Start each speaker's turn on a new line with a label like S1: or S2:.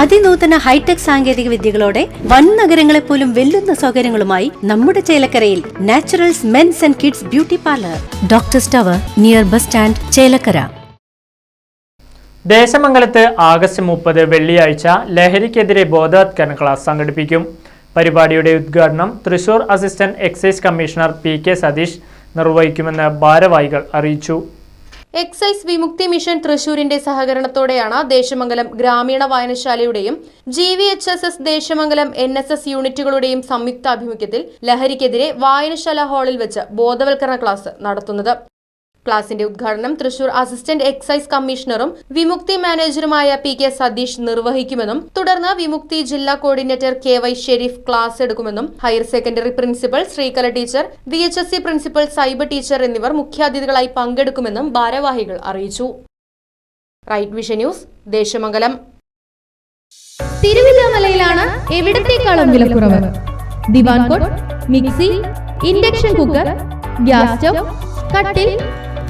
S1: അതിനൂതന hi tech സാങ്കേതിക വിദ്യകളോടെ വൻ നഗരങ്ങളെ പോലും വെല്ലുന്ന സൗകര്യങ്ങളുമായി നമ്മുടെ ചേലക്കരയിൽ Naturals men's and kids beauty parlour. Doctor സ്റ്റവർ near bus stand Chelakkara.
S2: ദേശമംഗലത്ത് ആഗസ്റ്റ് മുപ്പത് വെള്ളിയാഴ്ച ലഹരിക്കെതിരെ ബോധവത്കരണ ക്ലാസ് സംഘടിപ്പിക്കും. പരിപാടിയുടെ ഉദ്ഘാടനം Thrissur assistant excise commissioner P K Satheesh നിർവഹിക്കുമെന്ന് ഭാരവാഹികൾ അറിയിച്ചു.
S3: എക്സൈസ് വിമുക്തി മിഷൻ തൃശൂരിന്റെ സഹകരണത്തോടെയാണ് ദേശമംഗലം ഗ്രാമീണ വായനശാലയുടെയും G V H S S Desamangalam N S S യൂണിറ്റുകളുടെയും സംയുക്താഭിമുഖ്യത്തിൽ ലഹരിക്കെതിരെ വായനശാല ഹാളിൽ വെച്ച് ബോധവൽക്കരണ ക്ലാസ് നടത്തുന്നത്. ക്ലാസിന്റെ ഉദ്ഘാടനം തൃശൂർ അസിസ്റ്റന്റ് എക്സൈസ് കമ്മീഷണറും വിമുക്തി മാനേജറുമായ പി കെ സതീഷ് നിർവഹിക്കുമെന്നും തുടർന്ന് വിമുക്തി ജില്ലാ coordinator K Y Shareef class എടുക്കുമെന്നും higher secondary principal Sreekala teacher V H S C principal cyber teacher എന്നിവർ മുഖ്യാതിഥികളായി പങ്കെടുക്കുമെന്നും ഭാരവാഹികൾ അറിയിച്ചു. Right Vision News Desamangalam.
S4: തിരുവില്ലാമലയിലാണ് എവിടത്തേക്കാളും വിലക്കുറവ്? Divan cot mixie induction cooker gas stove കട്ടിൽ